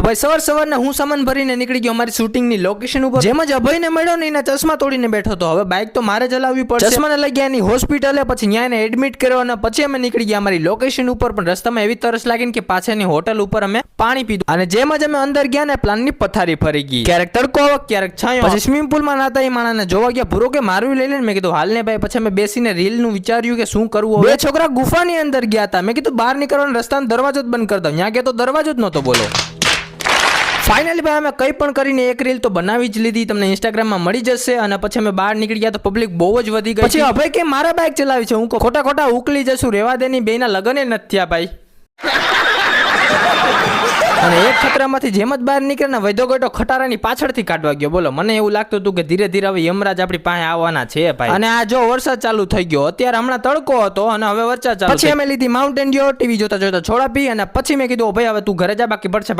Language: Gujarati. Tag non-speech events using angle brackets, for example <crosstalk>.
તો ભાઈ સવાર સવારના હું સામાન ભરીને નીકળી ગયો અમારી શૂટિંગની લોકેશન ઉપર. જેમ જ અભયને મળ્યો ને એના ચશ્મા તોડીને બેઠો હતો. હવે બાઇક તો મારે ચલાવવી પડશે. ચશ્માને લઈ ગયા એની હોસ્પિટલે પછી ત્યાં એને એડમિટ કર્યો અને પછી અમે નીકળી ગયા અમારી લોકેશન ઉપર. પણ રસ્તામાં એવી તરસ લાગીને કે પાછળની હોટલ ઉપર અમે પાણી પીધું. અને જેમ જ અમે અંદર ગયા ને પ્લાનની પથારી ફરી ગઈ. ક્યારેક તડકો આવે ક્યારેક છાંયો પછી સ્વિમિંગ પુલમાં નાતા એ માણાને જોવા ગયા. ભૂરો કે મારવી લઈ લઈને મેં કીધું હાલ ને ભાઈ. પછી અમે બેસીને રીલનું વિચાર્યું કે શું કરવું બે છોકરા ગુફાની અંદર ગયા હતા. મેં કીધું બહાર નીકળવાનો રસ્તાનો દરવાજો જ બંધ કરતા ત્યાં ગયા તો દરવાજો જ નહોતો બોલો. ફાઇનલી ભાઈ અમે કંઈ પણ કરીને એક રીલ તો બનાવી જ લીધી. તમને ઇન્સ્ટાગ્રામમાં મળી જશે અને પછી અમે બહાર નીકળી ગયા તો પબ્લિક બહુ જ વધી ગઈ પછી અભય કે મારા બાઇક ચલાવી છે? હું ખોટા ખોટા ઉકલી જશું રેવા દેની બેના લગન નથી થયા ભાઈ. <laughs> અને એક ખતરામાંથી જેમ જ બહાર નીકળે ને વૈધો ગોટો ખટારાની પાછળથી કાઢવા ગયો. બોલો મને એવું લાગતું હતું કે ધીરે ધીરે હવે યમરાજ આપણી પાસે આવવાના છે ભાઈ. અને આ જો વરસાદ ચાલુ થઈ ગયો અત્યારે હમણાં તડકો હતો અને હવે વરસાદ ચાલુ પછી અમે લીધી માઉન્ટેન ડ્યુ ટીવી જોતા જોતા છોડા પી અને પછી મેં કીધું ભાઈ હવે તું ઘરે જા બાકી પડશે